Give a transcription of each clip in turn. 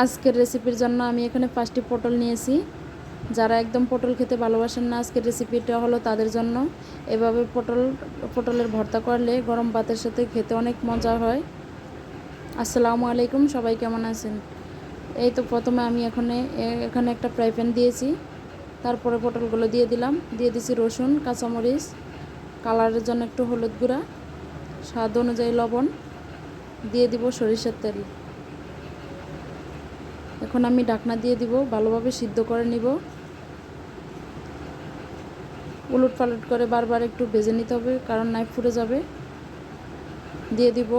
আজকের রেসিপির জন্য আমি এখানে পাঁচটি পটল নিয়েছি। যারা একদম পটল খেতে ভালোবাসেন না, আজকের রেসিপিটা হলো তাদের জন্য। এভাবে পটল, পটলের ভর্তা করলে গরম ভাতের সাথে খেতে অনেক মজা হয়। আসসালামু আলাইকুম, সবাই কেমন আছেন? এই তো প্রথমে আমি এখানে এখানে একটা ফ্রাই প্যান দিয়েছি। তারপরে পটলগুলো দিয়ে দিলাম। দিয়ে দিছি রসুন, কাঁচামরিচ, কালারের জন্য একটু হলুদ গুঁড়া, স্বাদ অনুযায়ী লবণ, দিয়ে দিব সরিষার তেল। এখন আমি ডাকনা দিয়ে দিব, ভালোভাবে সিদ্ধ করে নিব। উলট পালট করে বারবার একটু ভেজে নিতে হবে, কারণ নাইফ ফুটে যাবে। দিয়ে দিব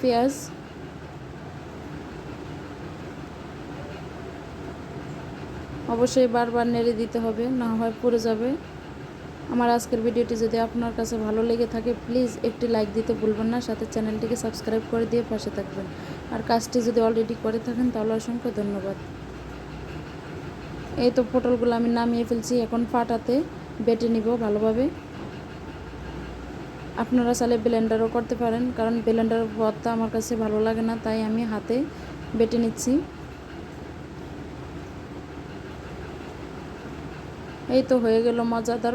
পেঁয়াজ। অবশ্যই বারবার নেড়ে দিতে হবে, না হয় পুড়ে যাবে। আমার আজকের ভিডিওটি যদি আপনার কাছে ভালো লেগে থাকে প্লিজ একটি লাইক দিতে ভুলবেন না। সাথে চ্যানেলটিকে সাবস্ক্রাইব করে দিয়ে পাশে থাকবেন। আর কাজটি যদি অলরেডি করে থাকেন, তাহলে অসংখ্য ধন্যবাদ। এই তো পটলগুলো আমি নামিয়ে ফেলছি। এখন পাটাতে বেটে নিব ভালোভাবে। আপনারা চাইলে ব্লেন্ডারও করতে পারেন, কারণ ব্লেন্ডার ভর্তা আমার কাছে ভালো লাগে না, তাই আমি হাতে বেটে নিচ্ছি। এই তো হয়ে গেল মজাদার